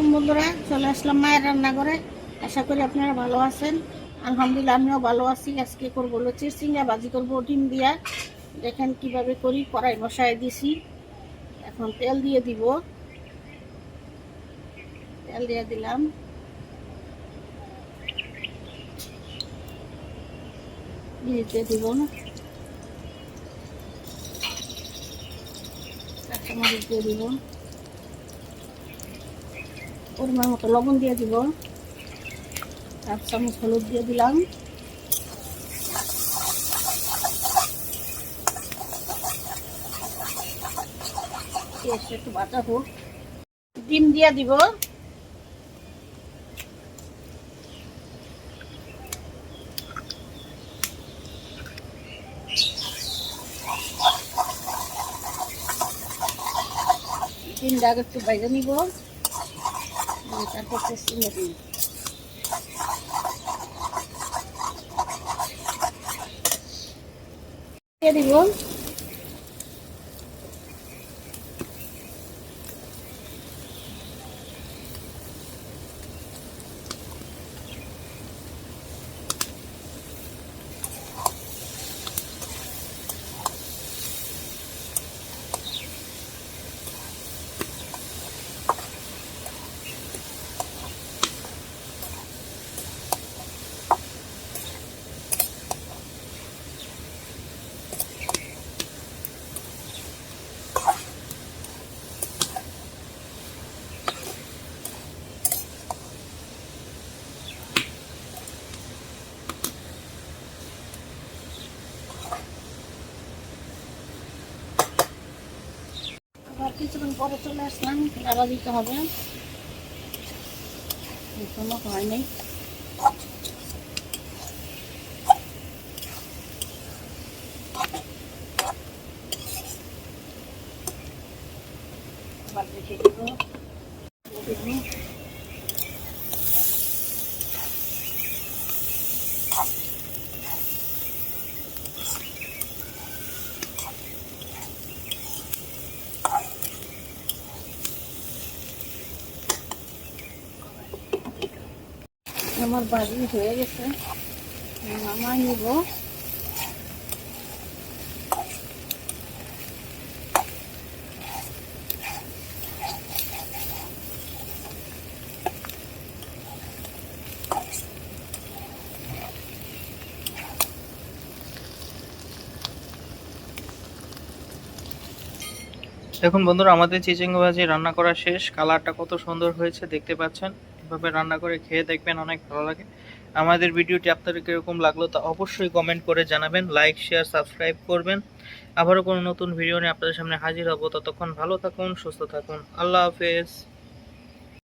আলাইকুম বন্ধুরা, চলে আসলাম মায়ের রান্নাঘরে। আশা করি আপনারা ভালো আছেন। আলহামদুলিল্লাহ, আমিও ভালো আছি। আজকে করব হলো চিচিঙ্গা ভাজি করব ডিম দিয়া। দেখেন কীভাবে করি, কড়াই বসায় দিছি। এখন তেল দিয়ে দিব। তেল দিয়ে দিলাম। দিয়ে দিব কাঁচামরিচ দিয়ে দিব। পরিমাণ মতো লবণ দিয়ে দিব। এক চামচ হলুদ দিয়ে দিলাম। একটু বাটা হোক। ডিম দিয়ে দিব। ডিমটা আগে একটু বাইরে নিব। তারপর চিচিঙ্গা দিই দিয়ে দিব আবার কিছুক্ষণ পরে চলে আসলাম আড়া দিতে হবে। এখনও হয়নি আবার দেখে দিব আমার বাড়ি হয়ে গেছে। নামাই নিব। দেখুন বন্ধুরা, আমাদের চিচিঙ্গা ভাজি রান্না করা শেষ। কালারটা কত সুন্দর হয়েছে দেখতে পাচ্ছেন। এভাবে রান্না করে খেয়ে দেখবেন, অনেক ভালো লাগে। আমাদের ভিডিওটি আপনাদের কীরকম লাগল তা অবশ্যই কমেন্ট করে জানাবেন লাইক শেয়ার সাবস্ক্রাইব করবেন। আবারও কোনো নতুন ভিডিও নিয়ে আপনাদের সামনে হাজির হব। ততক্ষণ ভালো থাকুন, সুস্থ থাকুন। আল্লাহ হাফেজ।